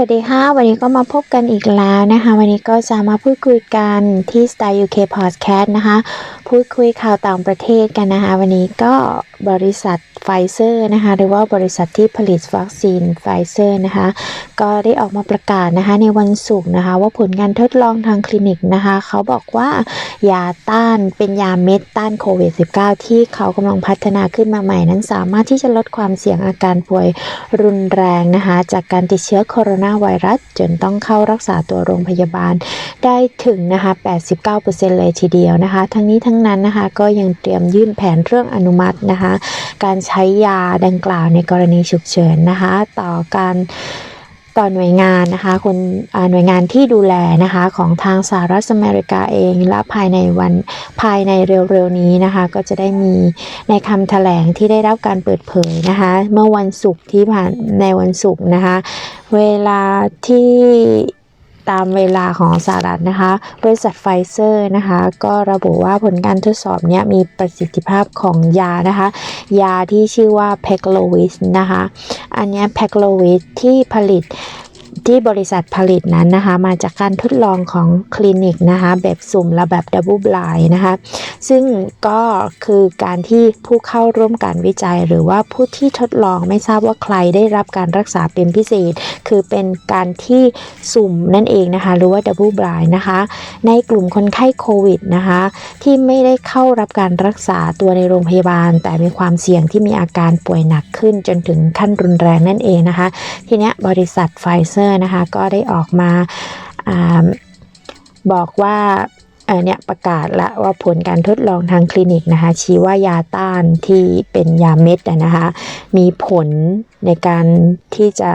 สวัสดีค่ะ วันนี้ก็มาพบกันอีกแล้วนะคะ วันนี้ก็จะมาพูดคุยกันที่ Style UK Podcast นะคะ พูดคุยข่าวต่างประเทศกันนะคะ วันนี้ก็บริษัทไฟเซอร์นะคะ หรือว่าบริษัทที่ผลิตวัคซีนไฟเซอร์นะคะ ก็ได้ออกมาประกาศนะคะ ในวันศุกร์นะคะ ว่าผลการทดลองทางคลินิกนะคะ เขาบอกว่ายาต้านเป็นยาเม็ดต้านโควิด -19 ที่เขากำลังพัฒนาขึ้นมาใหม่นั้นสามารถที่จะลดความเสี่ยงอาการป่วยรุนแรงนะคะ จากการติดเชื้อโคโรนาไวรัส จนต้องเข้ารักษาตัวโรงพยาบาล ได้ถึงนะคะ 89%เลยทีเดียวนะคะ ทั้งนี้ทั้งนั้นนะคะ ก็ยังเตรียมยื่นแผนเรื่องอนุมัตินะคะ การใช้ยาดังกล่าวในกรณีฉุกเฉินนะคะ ต่อการต่อหน่วยงานนะคะคนหน่วยงานที่ดูแลนะคะของทางสหรัฐอเมริกาเอง และภายในวันภายในเร็วๆนี้นะคะ ก็จะได้มีในคำแถลงที่ได้รับการเปิดเผยนะคะ เมื่อวันศุกร์ที่ผ่านในวันศุกร์นะคะ เวลาที่ ตามเวลาของสหรัฐนะคะ บริษัทไฟเซอร์นะคะ ก็ระบุว่าผลการทดสอบเนี้ยมีประสิทธิภาพของยานะคะ ยาที่ชื่อว่าแพคโลวิสนะคะ อันนี้แพคโลวิสที่ผลิต ที่บริษัทผลิตนั้นนะคะ มาจากการทดลองของคลินิกนะคะ แบบสุ่มและแบบดับเบิลบลายนะคะ ซึ่งก็คือการที่ผู้เข้าร่วมการวิจัย หรือว่าผู้ที่ทดลองไม่ทราบว่าใครได้รับการรักษาเป็นพิเศษ คือเป็นการที่สุ่มนั่นเองนะคะ หรือว่าดับเบิลบลายนะคะ ในกลุ่มคนไข้โควิดนะคะ ที่ไม่ได้เข้ารับการรักษาตัวในโรงพยาบาล แต่มีความเสี่ยงที่มีอาการป่วยหนักขึ้นจนถึงขั้นรุนแรงนั่นเองนะคะ ทีนี้บริษัทไฟเซอร์นะคะ ก็ได้ออกมาอาบอกว่าเนี่ยประกาศละว่าผลการทดลองทางคลินิกนะคะ ชี้ว่ายาต้านที่เป็นยาเม็ดนะคะ มีผลในการที่จะ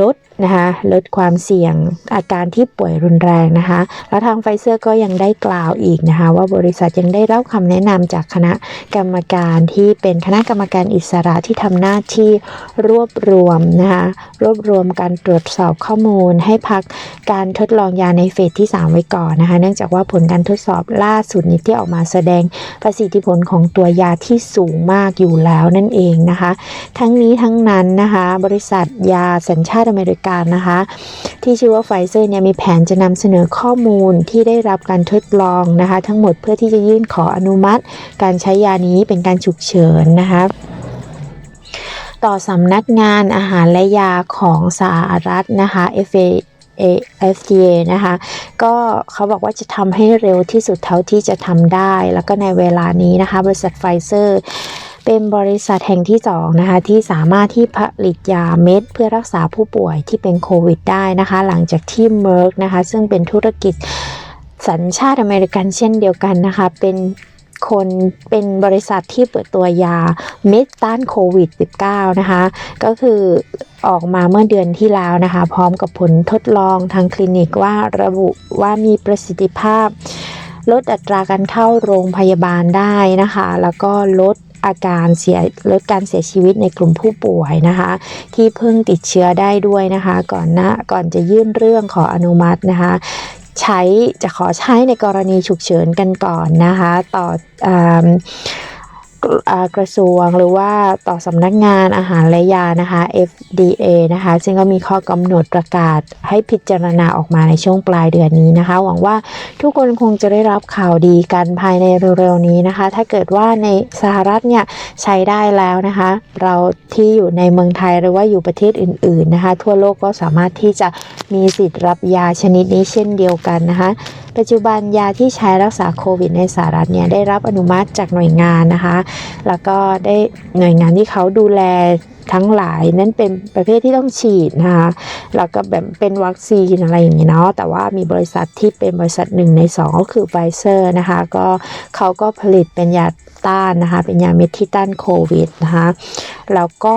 ลดนะคะลดความเสี่ยงอาการที่ป่วยรุนแรงนะคะ แล้วทางไฟเซอร์ก็ยังได้กล่าวอีกนะคะ ว่าบริษัทยังได้รับคำแนะนำจากคณะกรรมการที่เป็นคณะกรรมการอิสระที่ทำหน้าที่รวบรวมนะคะรวบรวมการตรวจสอบข้อมูล ให้พักการทดลองยาในเฟสที่ 3 ไว้ก่อนนะคะ เนื่องจากว่าผลการทดสอบล่าสุดนี้ที่ออกมาแสดงประสิทธิผลของตัวยาที่สูงมากอยู่แล้วนั่นเองนะคะ ทั้งนี้ทั้งนั้นนะคะ บริษัทยาสัญชาติอเมริกันนะคะ ที่ชื่อว่าไฟเซอร์เนี่ยมีแผนจะนำเสนอข้อมูลที่ได้รับการทดลองนะคะ ทั้งหมดเพื่อที่จะยื่นขออนุมัติ การใช้ยานี้เป็นการฉุกเฉินนะคะต่อสำนักงานอาหารและยาของสหรัฐนะคะ FA FDA นะคะ ก็เขาบอกว่าจะทำให้เร็วที่สุดเท่าที่จะทำได้ แล้วก็ในเวลานี้นะคะ บริษัทไฟเซอร์ เป็นบริษัทแห่งที่2นะคะที่สามารถที่ผลิตยาเม็ด เพื่อรักษาผู้ป่วยที่เป็นโควิดได้นะคะ หลังจากที่ Merck นะคะซึ่งเป็นธุรกิจสัญชาติอเมริกันเช่นเดียวกันนะคะ เป็นคนเป็นบริษัทที่เปิดตัวยาเม็ดต้านโควิด -19 นะคะ ก็คือออกมาเมื่อเดือนที่แล้วนะคะ พร้อมกับผลทดลองทางคลินิกว่าระบุว่ามีประสิทธิภาพ ลดอัตราการเข้าโรงพยาบาลได้นะคะ แล้วก็ลด อาการเสียลดการเสียชีวิตในกลุ่มผู้ป่วยนะคะ ที่เพิ่งติดเชื้อได้ด้วยนะคะ ก่อนหน้าก่อนจะยื่นเรื่องขออนุมัตินะคะใช้จะขอใช้ในกรณีฉุกเฉินกันก่อนนะคะ ต่อออ่า กระทรวงหรือว่าต่อสำนักงานอาหารและยานะคะ FDA นะคะ ซึ่งก็มีข้อกำหนดประกาศให้พิจารณาออกมาในช่วงปลายเดือนนี้นะคะ หวังว่าทุกคนคงจะได้รับข่าวดีกันภายในเร็วๆนี้นะคะ ถ้าเกิดว่าในสหรัฐเนี่ยใช้ได้แล้วนะคะ เราที่อยู่ในเมืองไทยหรือว่าอยู่ประเทศอื่น ๆนะคะ ทั่วโลกก็สามารถที่จะมีสิทธิ์รับยาชนิดนี้เช่นเดียวกันนะคะปัจจุบันยาที่ใช้รักษาโควิดในสหรัฐเนี่ยได้รับอนุมัติจากหน่วยงานนะคะ แล้วก็ได้หน่วยงานที่เขาดูแลทั้งหลายนั้นเป็นประเภทที่ต้องฉีดนะคะแล้วก็แบบเป็นวัคซีนอะไรอย่างเงี้เนาะแต่ว่ามีบริษัทที่เป็นบริษัทหนึ่งในสองก็คือไฟเซอร์นะคะก็เขาก็ผลิตเป็นยาต้านนะคะเป็นยาเม็ดที่ต้านโควิดนะคะแล้วก็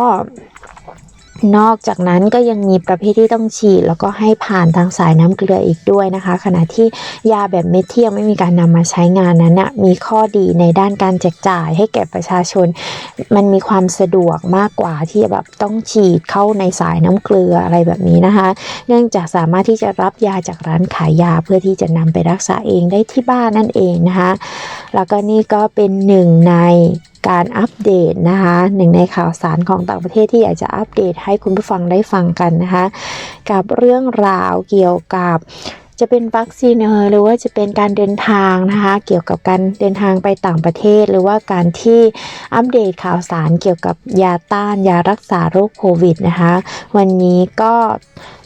นอกจากนั้นก็ยังมีประเภทที่ต้องฉีด แล้วก็ให้ผ่านทางสายน้ำเกลืออีกด้วยนะคะ ขณะที่ยาแบบเม็ดที่ยังไม่มีการนำมาใช้งานนั้นนะมีข้อดีในด้านการแจกจ่ายให้แก่ประชาชน มันมีความสะดวกมากกว่าที่จะแบบต้องฉีดเข้าในสายน้ำเกลืออะไรแบบนี้นะคะ เนื่องจากสามารถที่จะรับยาจากร้านขายยาเพื่อที่จะนำไปรักษาเองได้ที่บ้านนั่นเองนะคะ แล้วก็นี่ก็เป็นหนึ่งใน การอัปเดตนะคะหนึ่งในข่าวสารของต่างประเทศที่อยากจะอัปเดตให้คุณผู้ฟังได้ฟังกันนะคะ กับเรื่องราวเกี่ยวกับจะเป็นวัคซีนเอหรือว่าจะเป็นการเดินทางนะคะ เกี่ยวกับการเดินทางไปต่างประเทศ หรือว่าการที่อัปเดตข่าวสารเกี่ยวกับยาต้านยารักษาโรคโควิดนะคะ วันนี้ก็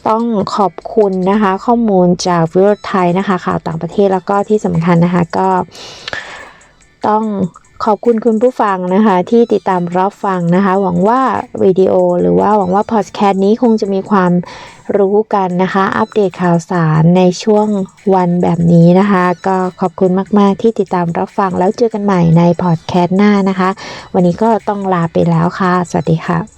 ต้องขอบคุณนะคะ ข้อมูลจากวิวไทยนะคะ ข่าวต่างประเทศแล้วก็ที่สำคัญนะคะก็ต้อง ขอบคุณคุณผู้ฟังนะคะ ที่ติดตามรับฟังนะคะ หวังว่าวิดีโอหรือว่าหวังว่าพอดแคสต์นี้คงจะมีความรู้กันนะคะ อัปเดตข่าวสารในช่วงวันแบบนี้นะคะ ก็ขอบคุณมาก ๆ ที่ติดตามรับฟังแล้วเจอกันใหม่ในพอดแคสต์หน้านะคะ วันนี้ก็ต้องลาไปแล้วค่ะ สวัสดีค่ะ